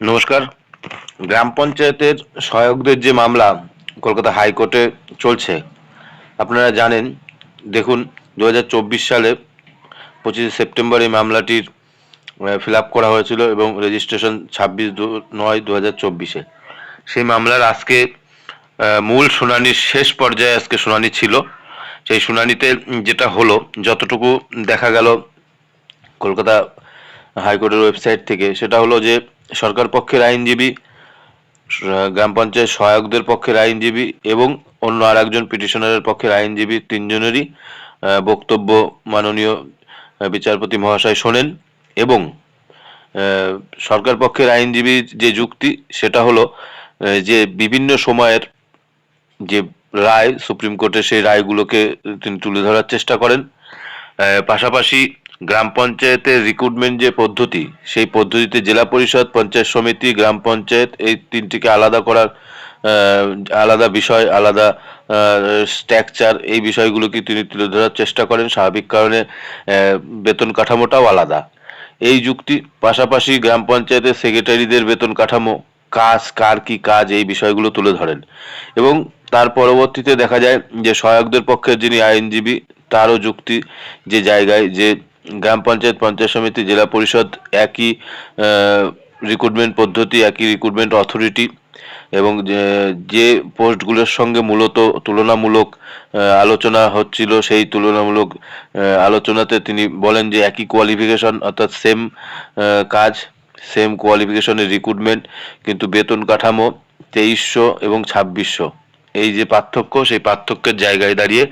নমস্কার। গ্রাম পঞ্চায়েতের সহায়কদের যে মামলা কলকাতা হাইকোর্টে চলছে, আপনারা জানেন, দেখুন, দু হাজার চব্বিশ সালে পঁচিশে সেপ্টেম্বর এই মামলাটির ফিল করা হয়েছিল এবং রেজিস্ট্রেশন ছাব্বিশ নয় দু হাজার চব্বিশে। সেই মামলার আজকে মূল শুনানির শেষ পর্যায়ে আজকে শুনানি ছিল। সেই শুনানিতে যেটা হলো, যতটুকু দেখা গেল কলকাতা হাইকোর্টের ওয়েবসাইট থেকে, সেটা হলো যে সরকার পক্ষের আইনজীবী গ্রাম পঞ্চায়েত সহায়কদের পক্ষের আইনজীবী এবং অন্য আর একজন পিটিশনারের পক্ষের আইনজীবী তিনজনেরই বক্তব্য মাননীয় বিচারপতি মহাশয় শোনেন এবং সরকার পক্ষের আইনজীবীর যে যুক্তি সেটা হলো যে বিভিন্ন সময়ের যে রায়, সুপ্রিম কোর্টের সেই রায়গুলোকে তিনি তুলে ধরার চেষ্টা করেন। পাশাপাশি গ্রাম পঞ্চায়েতের রিক্রুটমেন্ট যে পদ্ধতি, সেই পদ্ধতিতে জেলা পরিষদ, পঞ্চায়েত সমিতি, গ্রাম পঞ্চায়েত এই তিনটিকে আলাদা করার আলাদা বিষয়, আলাদা স্ট্রাকচার এই বিষয়গুলোকে তিনি তুলে ধরার চেষ্টা করেন। স্বাভাবিক কারণে বেতন কাঠামোটাও আলাদা। এই যুক্তি, পাশাপাশি গ্রাম পঞ্চায়েতের সেক্রেটারিদের বেতন কাঠামো, কাজ, কার কি কাজ, এই বিষয়গুলো তুলে ধরেন। এবং তার পরবর্তীতে দেখা যায় যে সহায়কদের পক্ষের যিনি আইনজীবী, তারও যুক্তি যে জায়গায় যে গ্রাম পঞ্চায়েত পঞ্চায়েত সমিতি, জেলা পরিষদ একই রিক্রুটমেন্ট পদ্ধতি, একই রিক্রুটমেন্ট অথরিটি এবং যে- পোস্টগুলোর সঙ্গে মূলত তুলনামূলক আলোচনা হচ্ছিল, সেই তুলনামূলক আলোচনাতে তিনি বলেন যে একই কোয়ালিফিকেশন অর্থাৎ সেম কাজ সেম কোয়ালিফিকেশনের রিক্রুটমেন্ট কিন্তু বেতন কাঠামো তেইশশো এবং ছাব্বিশশো। এই যে পার্থক্য, সেই পার্থক্যের জায়গায় দাঁড়িয়ে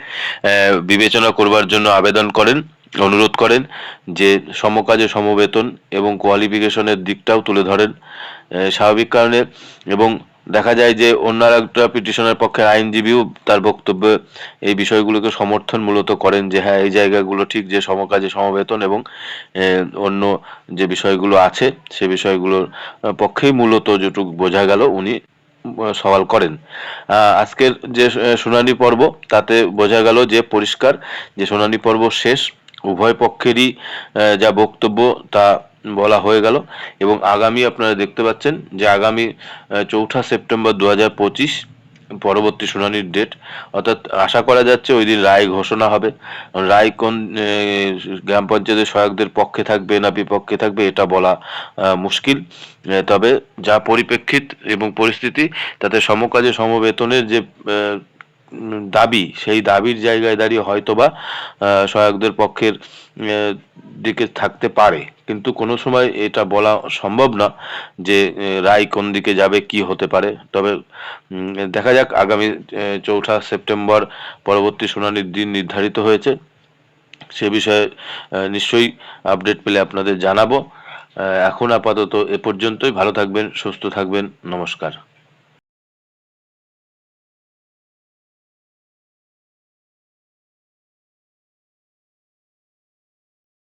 বিবেচনা করবার জন্য আবেদন করেন। অনুরোধ করেন যে সমকাজে সমবেতন এবং কোয়ালিফিকেশনের দিকটাও তুলে ধরেন। স্বাভাবিক কারণে এবং দেখা যায় যে অন্য একটা পিটিশনের পক্ষের আইনজীবীও তার বক্তব্যে এই বিষয়গুলোকে সমর্থন মূলত করেন যে হ্যাঁ এই জায়গাগুলো ঠিক যে সমকাজে সমবেতন এবং অন্য যে বিষয়গুলো আছে সে বিষয়গুলোর পক্ষেই মূলত যেটুকু বোঝা গেল উনি সওয়াল করেন। আজকের যে শুনানি পর্ব তাতে বোঝা গেল যে পরিষ্কার যে শুনানি পর্ব শেষ উভয় পক্ষেরই যা বক্তব্য তা বলা হয়ে গেল। এবং আগামী আপনারা দেখতে পাচ্ছেন যে আগামী চৌঠা সেপ্টেম্বর দু হাজার পঁচিশ পরবর্তী শুনানির ডেট অর্থাৎ আশা করা যাচ্ছে ওই দিন রায় ঘোষণা হবে। রায় কোন গ্রাম পঞ্চায়েতের সহায়কদের পক্ষে থাকবে না বিপক্ষে থাকবে এটা বলা মুশকিল। তবে যা পরিপ্রেক্ষিত এবং পরিস্থিতি, তাতে সমকাজে সমবেতনের যে দাবি, সেই দাবির জায়গায় দাঁড়িয়ে হয়তোবা সহায়কদের পক্ষের দিকে থাকতে পারে। কিন্তু কোনো সময় এটা বলা সম্ভব না যে রায় কোন দিকে যাবে, কি হতে পারে। তবে দেখা যাক আগামী চৌঠা সেপ্টেম্বর পরবর্তী শুনানির দিন নির্ধারিত হয়েছে। সে বিষয়ে নিশ্চয়ই আপডেট পেলে আপনাদের জানাব। এখন আপাতত এ পর্যন্তই। ভালো থাকবেন, সুস্থ থাকবেন। নমস্কার।